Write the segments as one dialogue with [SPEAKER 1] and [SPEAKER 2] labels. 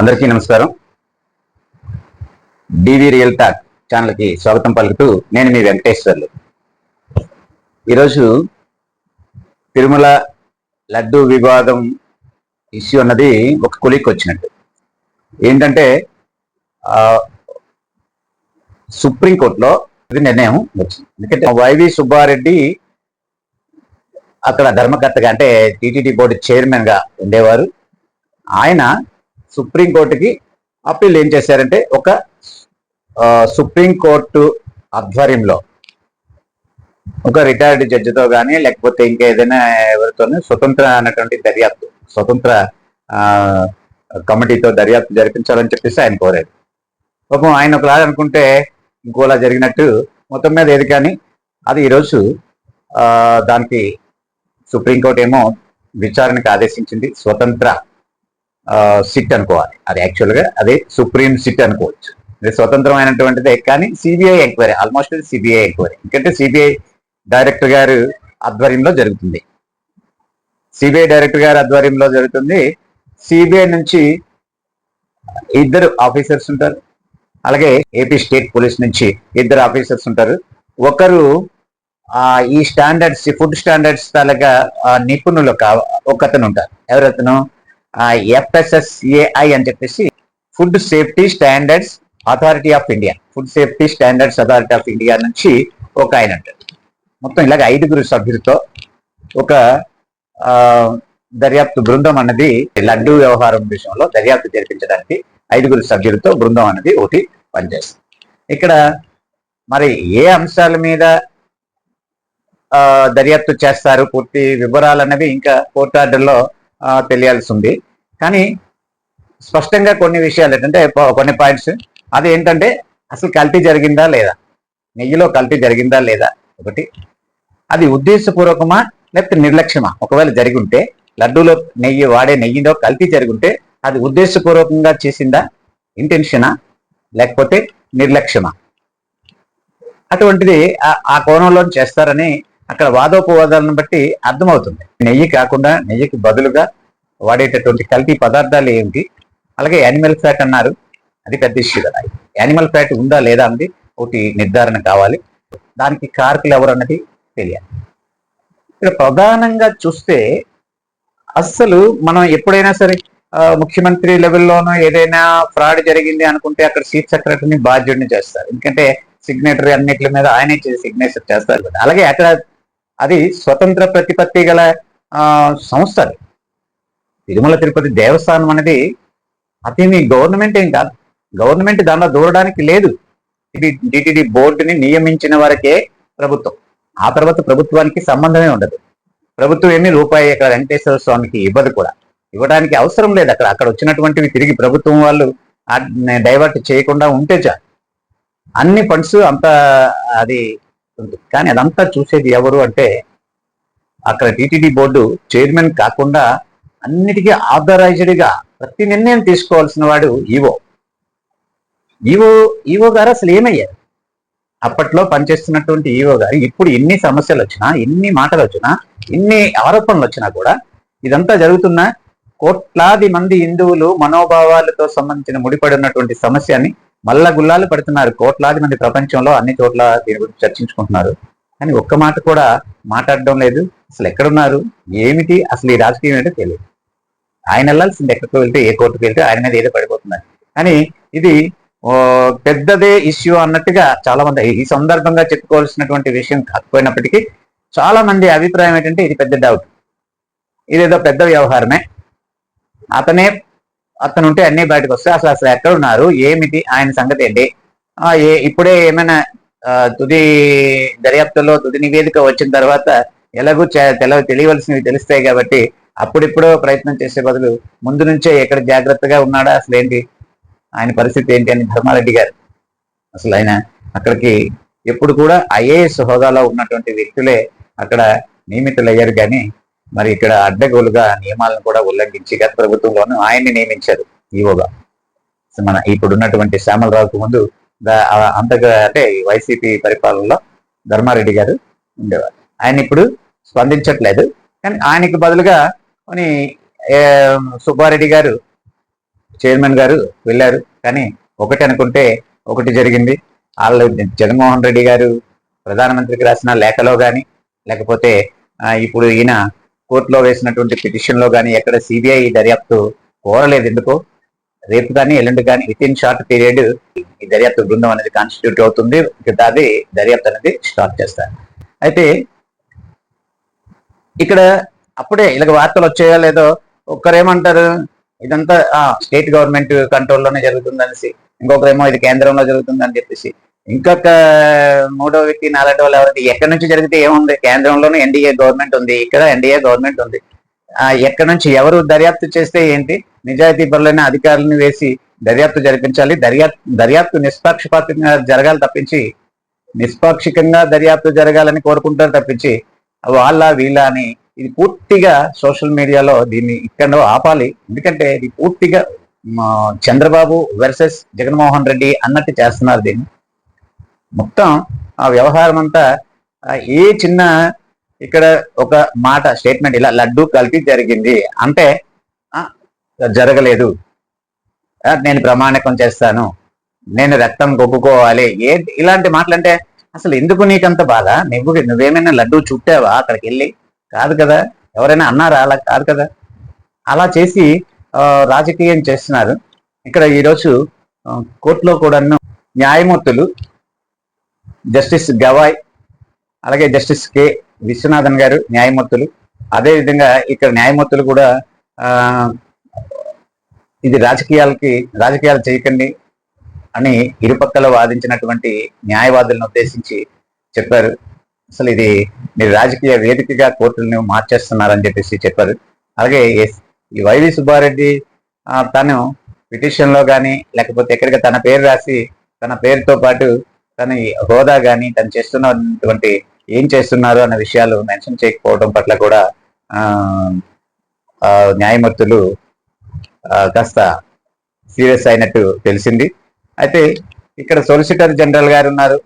[SPEAKER 1] అందరికీ నమస్కారం. డివి real talk ఛానల్కి స్వాగతం పలుకుతూ నేను మీ వెంకటేశ్వర్లు. ఈరోజు తిరుమల లడ్డు వివాదం ఇష్యూ అన్నది ఒక కొలిక్ వచ్చినట్టు. ఏంటంటే సుప్రీంకోర్టులో ఇది నిర్ణయం వచ్చింది. ఎందుకంటే వైవి సుబ్బారెడ్డి అక్కడ ధర్మకర్తగా అంటే టీటీడీ బోర్డు చైర్మన్గా ఉండేవారు. ఆయన సుప్రీంకోర్టుకి అప్పీల్ ఏం చేశారంటే ఒక సుప్రీంకోర్టు ఆధ్వర్యంలో ఒక రిటైర్డ్ జడ్జితో కానీ లేకపోతే ఇంకేదైనా ఎవరితోనే స్వతంత్ర అనేటువంటి దర్యాప్తు స్వతంత్ర ఆ, కమిటీతో దర్యాప్తు జరిపించాలని చెప్పేసి ఆయన కోరారు. పాపం ఆయన ఒకలా అనుకుంటే ఇంకోలా జరిగినట్టు మొత్తం మీద ఏది కానీ అది ఈరోజు దానికి సుప్రీంకోర్టు ఏమో విచారణకు ఆదేశించింది స్వతంత్ర సిట్ అనుకోవాలి. అది యాక్చువల్గా అదే సుప్రీం సిట్ అనుకోవచ్చు. ఇది స్వతంత్రమైనటువంటిదే కానీ CBI enquiry almost CBI enquiry ఎందుకంటే సిబిఐ డైరెక్టర్ గారు ఆధ్వర్యంలో జరుగుతుంది. సిబిఐ డైరెక్టర్ గారి ఆధ్వర్యంలో జరుగుతుంది. సిబిఐ నుంచి ఇద్దరు ఆఫీసర్స్ ఉంటారు. అలాగే ఏపీ స్టేట్ పోలీస్ నుంచి ఇద్దరు ఆఫీసర్స్ ఉంటారు. ఒకరు ఈ స్టాండర్డ్స్ ఫుడ్ స్టాండర్డ్స్ తాలూకా ఆ, నిపుణులు ఒక ఒకతను ఉంటారు. ఎవరతను? ఎఫ్ఎస్ఎస్ఏఐ అని చెప్పేసి food safety standards authority of India food safety standards authority of India నుంచి ఒక ఆయన అంటారు మొత్తం ఇలాగ ఐదుగురు సభ్యులతో ఒక దర్యాప్తు బృందం అన్నది లడ్డు వ్యవహారం విషయంలో దర్యాప్తు జరిపించడానికి ఐదుగురు సభ్యులతో బృందం అనేది ఒకటి పనిచేస్తుంది. ఇక్కడ మరి ఏ అంశాల మీద దర్యాప్తు చేస్తారు? పూర్తి వివరాలు అనేవి ఇంకా కోర్టు ఆర్డర్లో తెలియాల్సి ఉంది. కానీ స్పష్టంగా కొన్ని విషయాలు ఏంటంటే కొన్ని పాయింట్స్. అది ఏంటంటే అసలు కల్తీ జరిగిందా లేదా? నెయ్యిలో కల్తీ జరిగిందా లేదా? ఒకటి. అది ఉద్దేశపూర్వకమా లేకపోతే నిర్లక్ష్యమా? ఒకవేళ జరిగి ఉంటే లడ్డూలో నెయ్యి వాడే నెయ్యిలో కల్తీ జరిగి ఉంటే అది ఉద్దేశపూర్వకంగా చేసిందా? ఇంటెన్షనా? లేకపోతే నిర్లక్ష్యమా? అటువంటిది ఆ- ఆ కోణంలో చేస్తారని అక్కడ వాదోపవాదాలను బట్టి అర్థమవుతుంది. నెయ్యి కాకుండా నెయ్యికి బదులుగా వాడేటటువంటి కల్తీ పదార్థాలు ఏమిటి అలాగే యానిమల్ ఫ్యాట్ అన్నారు. అది పెద్ద ఇష్యూ కదా. యానిమల్ ఫ్యాట్ ఉందా లేదా అన్నది ఒకటి నిర్ధారణ కావాలి. దానికి కారకులు ఎవరు అన్నది తెలియాలి. ఇక్కడ ప్రధానంగా చూస్తే అస్సలు మనం ఎప్పుడైనా సరే ముఖ్యమంత్రి లెవెల్లోనూ ఏదైనా ఫ్రాడ్ జరిగింది అనుకుంటే అక్కడ చీఫ్ సెక్రటరీని బాధ్యుడిని చేస్తారు. ఎందుకంటే సిగ్నేటరీ అన్నిటి మీద ఆయనే సిగ్నేచర్ చేస్తారు కదా. అలాగే అక్కడ అది స్వతంత్ర ప్రతిపత్తి గల సంస్థలు. సంస్థ తిరుమల తిరుపతి దేవస్థానం అనేది అదేమి గవర్నమెంట్ ఏం కాదు. గవర్నమెంట్ దానిలో దూరడానికి లేదు. ఇది డిటిడి బోర్డుని నియమించిన వరకే ప్రభుత్వం. ఆ తర్వాత ప్రభుత్వానికి సంబంధమే ఉండదు. ప్రభుత్వం ఏమీ రూపాయి అక్కడ వెంకటేశ్వర స్వామికి ఇవ్వదు కూడా. ఇవ్వడానికి అవసరం లేదు అక్కడ. అక్కడ వచ్చినటువంటివి తిరిగి ప్రభుత్వం వాళ్ళు డైవర్ట్ చేయకుండా ఉంటే చాలు. అన్ని ఫండ్స్ అంత అది ఉంది. కానీ అదంతా చూసేది ఎవరు అంటే అక్కడ టీటీడీ బోర్డు చైర్మన్ కాకుండా అన్నిటికీ ఆథరైజ్డ్గా ప్రతి నిర్ణయం తీసుకోవాల్సిన వాడు ఈవో. ఈవో ఈవో గారు అసలు ఏమయ్యారు? అప్పట్లో పనిచేస్తున్నటువంటి ఈవో గారు ఇప్పుడు ఎన్ని సమస్యలు వచ్చినా ఎన్ని మాటలు వచ్చినా ఎన్ని ఆరోపణలు వచ్చినా కూడా ఇదంతా జరుగుతున్న కోట్లాది మంది హిందువులు మనోభావాలతో సంబంధించిన ముడిపడి ఉన్నటువంటి సమస్యని మల్ల గుల్లాలు పడుతున్నారు. కోట్లాది మంది ప్రపంచంలో అన్ని చోట్ల దీని గురించి చర్చించుకుంటున్నారు. కానీ ఒక్క మాట కూడా మాట్లాడడం లేదు. అసలు ఎక్కడున్నారు? ఏమిటి? అసలు ఈ రాజకీయం ఏంటో తెలియదు. ఆయన వెళ్ళాల్సింది. ఎక్కడికి వెళ్తే ఏ కోర్టుకు వెళ్తే ఆయన మీద ఏదో పడిపోతున్నారు కానీ ఇది ఓ, పెద్దదే ఇష్యూ అన్నట్టుగా చాలా మంది ఈ సందర్భంగా చెప్పుకోవాల్సినటువంటి విషయం కాకపోయినప్పటికీ చాలా మంది అభిప్రాయం ఏంటంటే ఇది పెద్ద డౌట్ ఇదేదో పెద్ద వ్యవహారమే. అతనే అతను ఉంటే అన్ని బయటకు వస్తాయి. అసలు అసలు ఎక్కడ ఉన్నారు ఏమిటి? ఆయన సంగతి ఏంటి? ఏ ఇప్పుడే ఏమైనా తుది దర్యాప్తులో తుది నివేదిక వచ్చిన తర్వాత ఎలాగూ తెలియవలసినవి తెలుస్తాయి కాబట్టి అప్పుడిప్పుడో ప్రయత్నం చేసే బదులు ముందు నుంచే ఎక్కడ జాగ్రత్తగా ఉన్నాడా అసలు ఏంటి? ఆయన పరిస్థితి ఏంటి అని ధర్మారెడ్డి గారు. అసలు ఆయన అక్కడికి ఎప్పుడు కూడా ఐఏఎస్ హోదాలో ఉన్నటువంటి వ్యక్తులే అక్కడ నియమితులయ్యారు కానీ మరి ఇక్కడ అడ్డగోలుగా నియమాలను కూడా ఉల్లంఘించి గత ప్రభుత్వంలోనూ ఆయన్ని నియమించారు ఈవోగా మన ఇప్పుడు ఉన్నటువంటి శ్యామలరావుకు ముందు అంతగా అంటే వైసీపీ పరిపాలనలో ధర్మారెడ్డి గారు ఉండేవారు. ఆయన ఇప్పుడు స్పందించట్లేదు. కానీ ఆయనకు బదులుగా అని సుబ్బారెడ్డి గారు చైర్మన్ గారు వెళ్ళారు. కానీ ఒకటి అనుకుంటే ఒకటి జరిగింది. వాళ్ళు జగన్మోహన్ రెడ్డి గారు ప్రధానమంత్రికి రాసిన లేఖలో కానీ లేకపోతే ఇప్పుడు ఈయన కోర్టులో వేసినటువంటి పిటిషన్లో కానీ ఎక్కడ సిబిఐ దర్యాప్తు కోరలేదు ఎందుకో? రేపు కానీ ఎల్లుండి కానీ విత్ ఇన్ షార్ట్ పీరియడ్ ఈ దర్యాప్తు బృందం అనేది కాన్స్టిట్యూట్ అవుతుంది. అది దర్యాప్తు అనేది స్టార్ట్ చేస్తారు. అయితే ఇక్కడ అప్పుడే ఇలాగ వార్తలు వచ్చాయో లేదో ఒక్కరేమంటారు? ఇదంతా స్టేట్ గవర్నమెంట్ కంట్రోల్లోనే జరుగుతుందనేసి ఇంకొకరేమో ఇది కేంద్రంలో జరుగుతుందని చెప్పేసి. ఇంకొక మూడో వ్యక్తి నాలుగో వాళ్ళు ఎవరైతే ఎక్కడి నుంచి జరిగితే ఏముంది? కేంద్రంలోనే ఎన్డీఏ గవర్నమెంట్ ఉంది. ఇక్కడ ఎన్డీఏ గవర్నమెంట్ ఉంది. ఆ ఎక్కడి నుంచి ఎవరు దర్యాప్తు చేస్తే ఏంటి? నిజాయితీ పరులైన అధికారులను వేసి దర్యాప్తు జరిపించాలి. దర్యాప్తు దర్యాప్తు నిష్పాక్షపాతంగా జరగాలి తప్పించి నిష్పాక్షికంగా దర్యాప్తు జరగాలని కోరుకుంటారు తప్పించి వాళ్ళ వీళ్ళ అని ఇది పూర్తిగా సోషల్ మీడియాలో దీన్ని ఇక్కడ ఆపాలి. ఎందుకంటే ఇది పూర్తిగా మా చంద్రబాబు వర్సెస్ జగన్మోహన్ రెడ్డి అన్నట్టు చేస్తున్నారు దీన్ని. మొత్తం ఆ వ్యవహారం అంతా ఏ చిన్న ఇక్కడ ఒక మాట స్టేట్మెంట్ ఇలా లడ్డు కలిపి జరిగింది అంటే జరగలేదు. నేను ప్రమాణికం చేస్తాను. నేను రక్తం కొబ్బుకోవాలి. ఏ ఇలాంటి మాటలంటే అసలు ఎందుకు నీకంత బాధ? నువ్వు నువ్వేమైనా లడ్డు చుట్టావా అక్కడికి వెళ్ళి కాదు కదా. ఎవరైనా అన్నారా? అలా కాదు కదా. అలా చేసి ఆ, రాజకీయం చేస్తున్నారు. ఇక్కడ ఈరోజు కోర్టులో కూడా న్యాయమూర్తులు జస్టిస్ గవాయ్ అలాగే జస్టిస్ కె. విశ్వనాథన్ గారు న్యాయమూర్తులు. అదే విధంగా ఇక్కడ న్యాయమూర్తులు కూడా ఆ, ఇది రాజకీయాలకి రాజకీయాలు చేయకండి అని ఇరుపక్కల వాదించినటువంటి న్యాయవాదులను ఉద్దేశించి చెప్పారు. అసలు ఇది మీరు రాజకీయ వేదికగా కోర్టులను మార్చేస్తున్నారని చెప్పేసి చెప్పారు. అలాగే ఈ వైవి సుబ్బారెడ్డి తను పిటిషన్లో కానీ లేకపోతే ఎక్కడికి తన పేరు రాసి తన పేరుతో పాటు తన హోదా కానీ తను చేస్తున్నటువంటి ఏం చేస్తున్నారు అన్న విషయాలు మెన్షన్ చేయకపోవడం పట్ల కూడా న్యాయమూర్తులు ఆ, కాస్త సీరియస్ అయినట్టు తెలిసింది. అయితే ఇక్కడ సొలిసిటర్ జనరల్ గారు ఉన్నారు.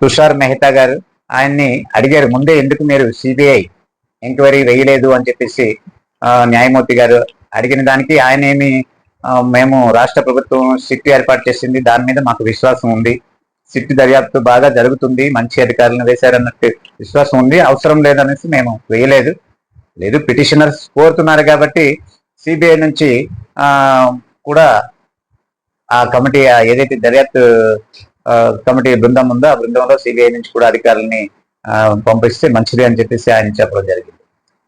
[SPEAKER 1] తుషార్ మెహతా గారు ఆయన్ని అడిగారు ముందే ఎందుకు మీరు సిబిఐ ఎంక్వైరీ వేయలేదు? అని చెప్పేసి న్యాయమూర్తి గారు అడిగిన దానికి ఆయన ఏమి మేము రాష్ట్ర ప్రభుత్వం సిట్ ఏర్పాటు చేసింది దాని మీద మాకు విశ్వాసం ఉంది. సిట్ దర్యాప్తు బాగా జరుగుతుంది మంచి అధికారులను వేశారన్నట్టు విశ్వాసం ఉంది అవసరం లేదనేసి మేము వేయలేదు. లేదు పిటిషనర్స్ కోరుతున్నారు కాబట్టి సిబిఐ నుంచి కూడా ఆ కమిటీ ఏదైతే దర్యాప్తు కమిటీ బృందం ఉందో ఆ బృందంలో సిబిఐ నుంచి కూడా అధికారులని పంపిస్తే మంచిది అని చెప్పేసి ఆయన చెప్పడం జరిగింది.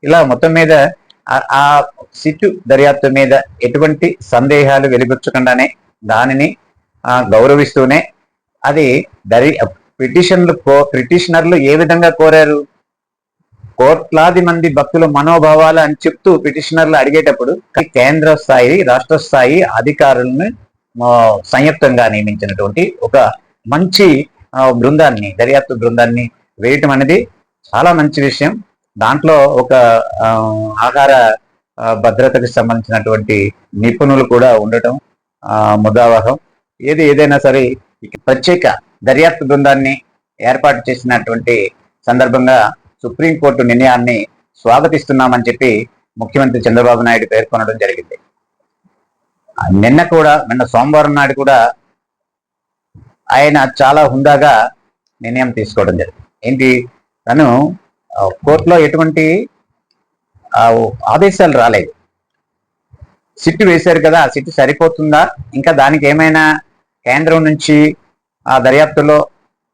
[SPEAKER 1] ఇలా మొత్తం మీద ఆ- సిట్టు దర్యాప్తు మీద ఎటువంటి సందేహాలు వెలిబుచ్చకుండానే దానిని గౌరవిస్తూనే అది దరి పిటిషన్లు కో- పిటిషనర్లు ఏ విధంగా కోరారు? కోట్లాది మంది భక్తుల మనోభావాలు అని చెప్తూ పిటిషనర్లు అడిగేటప్పుడు కేంద్ర స్థాయి రాష్ట్ర స్థాయి అధికారులను సంయుక్తంగా నియమించినటువంటి ఒక మంచి బృందాన్ని దర్యాప్తు బృందాన్ని వేయటం అనేది చాలా మంచి విషయం. దాంట్లో ఒక ఆహార భద్రతకు సంబంధించినటువంటి నిపుణులు కూడా ఉండటం ముదావహం. ఏది ఏదైనా సరే ప్రత్యేక దర్యాప్తు బృందాన్ని ఏర్పాటు చేసినటువంటి సందర్భంగా సుప్రీంకోర్టు నిర్ణయాన్ని స్వాగతిస్తున్నామని చెప్పి ముఖ్యమంత్రి చంద్రబాబు నాయుడు పేర్కొనడం జరిగింది. నిన్న కూడా నిన్న సోమవారం నాడు కూడా ఆయన చాలా హుందాగా నిర్ణయం తీసుకోవడం జరిగింది. ఏంటి? తను కోర్టులో ఎటువంటి ఆదేశాలు రాలేదు. సిట్ వేశారు కదా ఆ సరిపోతుందా? ఇంకా దానికి ఏమైనా కేంద్రం నుంచి ఆ దర్యాప్తులో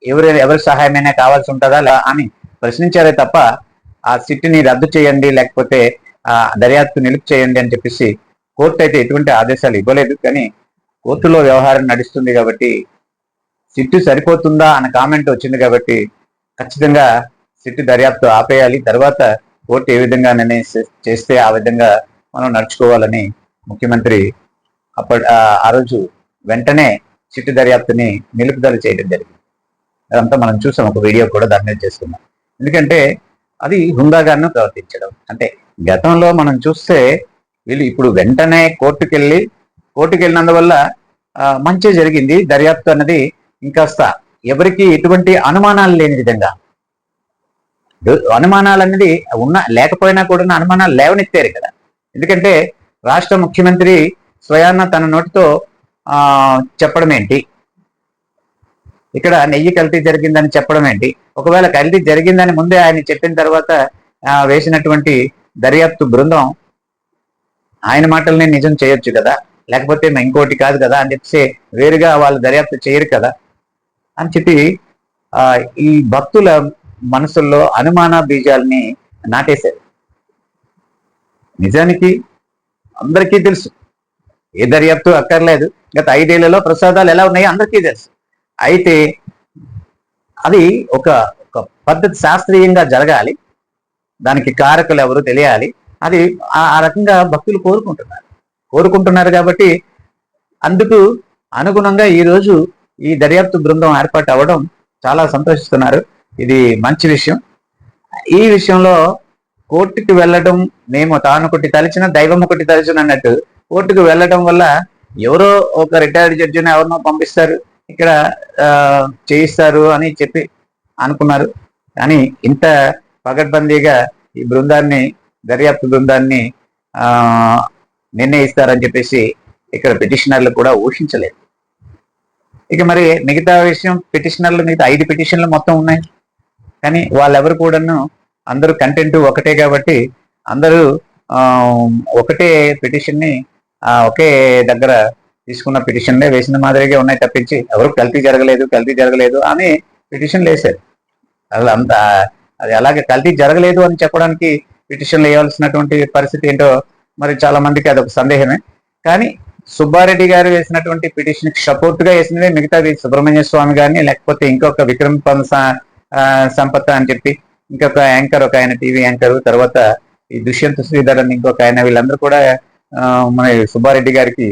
[SPEAKER 1] ఎవరు ఎవరి సహాయమైనా కావాల్సి ఉంటుందా? అని ప్రశ్నించారే తప్ప ఆ సిట్ని రద్దు చేయండి లేకపోతే ఆ దర్యాప్తు నిలుపు చేయండి అని చెప్పేసి కోర్టు అయితే ఎటువంటి ఆదేశాలు ఇవ్వలేదు. కానీ కోర్టులో వ్యవహారం నడుస్తుంది కాబట్టి సిట్టు సరిపోతుందా అన్న కామెంట్ వచ్చింది కాబట్టి ఖచ్చితంగా సిట్టు దర్యాప్తు ఆపేయాలి. తర్వాత కోర్టు ఏ విధంగా నిర్ణయం చేస్తే ఆ విధంగా మనం నడుచుకోవాలని ముఖ్యమంత్రి అప్పటి ఆ- రోజు వెంటనే సిట్టు దర్యాప్తుని నిలుపుదల చేయడం జరిగింది. అదంతా మనం చూసాం. ఒక వీడియో కూడా దాని మీద చేసుకున్నాం. ఎందుకంటే అది హుందాగాను ప్రవర్తించడం. అంటే గతంలో మనం చూస్తే వీళ్ళు ఇప్పుడు వెంటనే కోర్టుకెళ్ళి వెళ్ళి మంచి జరిగింది. దర్యాప్తు అన్నది ఇంకాస్త ఎవరికి ఎటువంటి అనుమానాలు లేని విధంగా. అనుమానాలు అనేది ఉన్న లేకపోయినా కూడా అనుమానాలు లేవనెత్తారు కదా. ఎందుకంటే రాష్ట్ర ముఖ్యమంత్రి స్వయాన్న తన నోటితో ఆ చెప్పడం ఏంటి ఇక్కడ నెయ్యి కల్తీ జరిగిందని చెప్పడం ఏంటి ఒకవేళ కల్తీ జరిగిందని ముందే ఆయన చెప్పిన తర్వాత వేసినటువంటి దర్యాప్తు బృందం ఆయన మాటల్ని నిజం చేయొచ్చు కదా. లేకపోతే ఇంకోటి కాదు కదా అని చెప్పేసి వేరుగా వాళ్ళు దర్యాప్తు చేయరు కదా. అని చెప్పి ఆ ఈ భక్తుల మనసుల్లో అనుమాన బీజాల్ని నాటేశారు. నిజానికి అందరికీ తెలుసు. ఏ దర్యాప్తు అక్కర్లేదు. గత ఐదేళ్ళలో ప్రసాదాలు ఎలా ఉన్నాయో అందరికీ తెలుసు. అయితే అది ఒక ఒక పద్ధతి శాస్త్రీయంగా జరగాలి. దానికి కారకులు ఎవరు తెలియాలి. అది ఆ ఆ రకంగా భక్తులు కోరుకుంటున్నారు. కోరుకుంటున్నారు కాబట్టి అందుకు అనుగుణంగా ఈ రోజు ఈ దర్యాప్తు బృందం ఏర్పాటు అవ్వడం చాలా సంతోషిస్తున్నారు. ఇది మంచి విషయం. ఈ విషయంలో కోర్టుకి వెళ్ళడం మేము తాను ఒకటి తలిచిన దైవం ఒకటి తలిచిన అన్నట్టు కోర్టుకు వెళ్ళడం వల్ల ఎవరో ఒక రిటైర్డ్ జడ్జిని ఎవరినో పంపిస్తారు ఇక్కడ చేయిస్తారు అని చెప్పి అనుకున్నారు. కానీ ఇంత పగడ్బందీగా ఈ బృందాన్ని దర్యాప్తు బృందాన్ని నిర్ణయిస్తారని చెప్పేసి ఇక్కడ పిటిషనర్లు కూడా ఊహించలేదు. ఇక మరి మిగతా విషయం పిటిషనర్లు మిగతా ఐదు పిటిషన్లు మొత్తం ఉన్నాయి. కానీ వాళ్ళెవరు కూడాను అందరూ కంటెంట్ ఒకటే కాబట్టి అందరూ ఒకటే పిటిషన్ని ఒకే దగ్గర తీసుకున్న పిటిషన్లే వేసిన మాదిరిగా ఉన్నాయి తప్పించి ఎవరు కల్తీ జరగలేదు కల్తీ జరగలేదు అని పిటిషన్లు వేశారు. అలా అంత అది అలాగే కల్తీ జరగలేదు అని చెప్పడానికి పిటిషన్లు వేయాల్సినటువంటి పరిస్థితి ఏంటో మరి చాలా మందికి అదొక సందేహమే. కానీ సుబ్బారెడ్డి గారు వేసినటువంటి పిటిషన్కి సపోర్ట్గా వేసినవి మిగతాది సుబ్రహ్మణ్య స్వామి గారిని లేకపోతే ఇంకొక విక్రమ్ పన్ సంపత సంపత్ అని చెప్పి ఇంకొక యాంకర్ ఒక ఆయన టీవీ యాంకర్ తర్వాత ఈ దుష్యంత్ శ్రీధర్ అని ఇంకొక ఆయన వీళ్ళందరూ కూడా మన సుబ్బారెడ్డి గారికి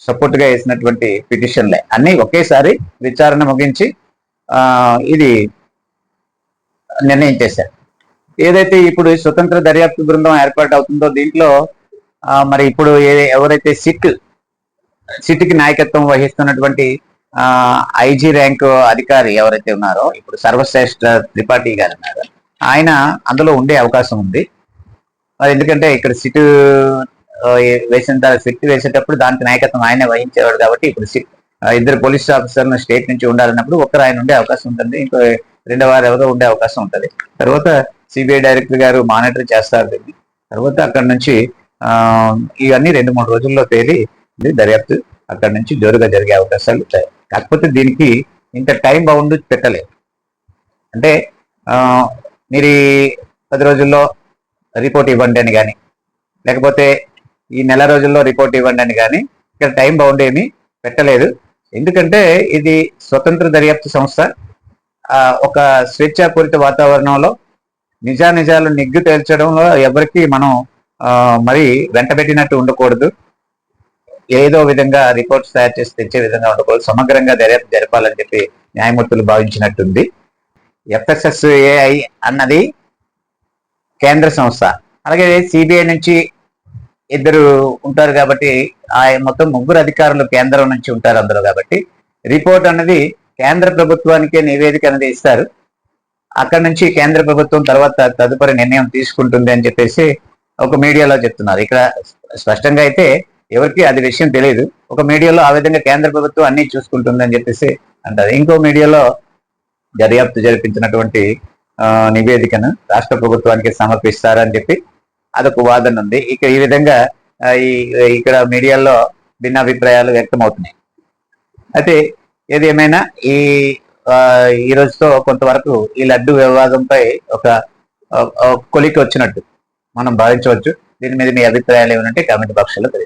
[SPEAKER 1] సపోర్ట్గా వేసినటువంటి పిటిషన్లే. అన్ని ఒకేసారి విచారణ ముగించి ఆ ఇది నిర్ణయం చేశారు. ఏదైతే ఇప్పుడు స్వతంత్ర దర్యాప్తు బృందం ఏర్పాటు అవుతుందో దీంట్లో మరి ఇప్పుడు ఎవరైతే సిట్ సిటీకి నాయకత్వం వహిస్తున్నటువంటి ఆ ఐజీ ర్యాంక్ అధికారి ఎవరైతే ఉన్నారో ఇప్పుడు సర్వశ్రేష్ఠ త్రిపాఠి గారు ఉన్నారు. ఆయన అందులో ఉండే అవకాశం ఉంది. మరి ఎందుకంటే ఇక్కడ సిట్ వేసిన తర్వాత సిట్ వేసేటప్పుడు దానికి నాయకత్వం ఆయనే వహించేవాడు కాబట్టి ఇప్పుడు ఇద్దరు పోలీస్ ఆఫీసర్లు స్టేట్ నుంచి ఉండాలన్నప్పుడు ఒకరు ఆయన ఉండే అవకాశం ఉంటుంది. ఇంకో రెండో వారు ఎవరో ఉండే అవకాశం ఉంటుంది. తర్వాత సిబిఐ డైరెక్టర్ గారు మానిటర్ చేస్తారు దీన్ని. తర్వాత అక్కడ నుంచి ఆ, ఇవన్నీ రెండు మూడు రోజుల్లో తేలి దర్యాప్తు అక్కడ నుంచి జోరుగా జరిగే అవకాశాలు ఉంటాయి. కాకపోతే దీనికి ఇంత టైం బౌండ్ పెట్టలేదు. అంటే మీరు పది రోజుల్లో రిపోర్ట్ ఇవ్వండి అని కానీ లేకపోతే ఈ నెల రోజుల్లో రిపోర్ట్ ఇవ్వండి అని కానీ ఇక్కడ టైం బౌండ్ ఏమీ పెట్టలేదు. ఎందుకంటే ఇది స్వతంత్ర దర్యాప్తు సంస్థ. ఒక స్వేచ్ఛాపూరిత వాతావరణంలో నిజానిజాలు నిగ్గు తేల్చడంలో ఎవరికి మనం మరి వెంటబెట్టినట్టు ఉండకూడదు. ఏదో విధంగా రిపోర్ట్స్ తయారు చేసి తెచ్చే విధంగా ఉండకూడదు సమగ్రంగా దర్యాప్తు జరపాలని చెప్పి న్యాయమూర్తులు భావించినట్టుంది. ఎఫ్ఎస్ఎస్ఏఐ అన్నది కేంద్ర సంస్థ. అలాగే సిబిఐ నుంచి ఇద్దరు ఉంటారు కాబట్టి ఆ మొత్తం ముగ్గురు అధికారులు కేంద్రం నుంచి ఉంటారు అందులో కాబట్టి రిపోర్ట్ అన్నది కేంద్ర ప్రభుత్వానికే నివేదిక అనేది ఇస్తారు. అక్కడ నుంచి కేంద్ర ప్రభుత్వం తర్వాత తదుపరి నిర్ణయం తీసుకుంటుంది అని చెప్పేసి ఒక మీడియాలో చెప్తున్నారు. ఇక్కడ స్పష్టంగా అయితే ఎవరికి అది విషయం తెలియదు. ఒక మీడియాలో ఆ విధంగా కేంద్ర ప్రభుత్వం అన్ని చూసుకుంటుందని చెప్పేసి అంటారు. ఇంకో మీడియాలో దర్యాప్తు జరిపించినటువంటి నివేదికను రాష్ట్ర ప్రభుత్వానికి సమర్పిస్తారని చెప్పి అదొక వాదన ఉంది. ఇక ఈ విధంగా ఈ ఇక్కడ మీడియాలో భిన్నాభిప్రాయాలు వ్యక్తమవుతున్నాయి. అయితే ఏది ఏమైనా ఈ ఈ రోజుతో కొంతవరకు ఈ లడ్డు వివాదంపై ఒక కొలికి వచ్చినట్టు మనం భావించవచ్చు. దీని మీద మీ అభిప్రాయాలు ఏమంటే కామెంట్ బాక్స్లో తెలియదు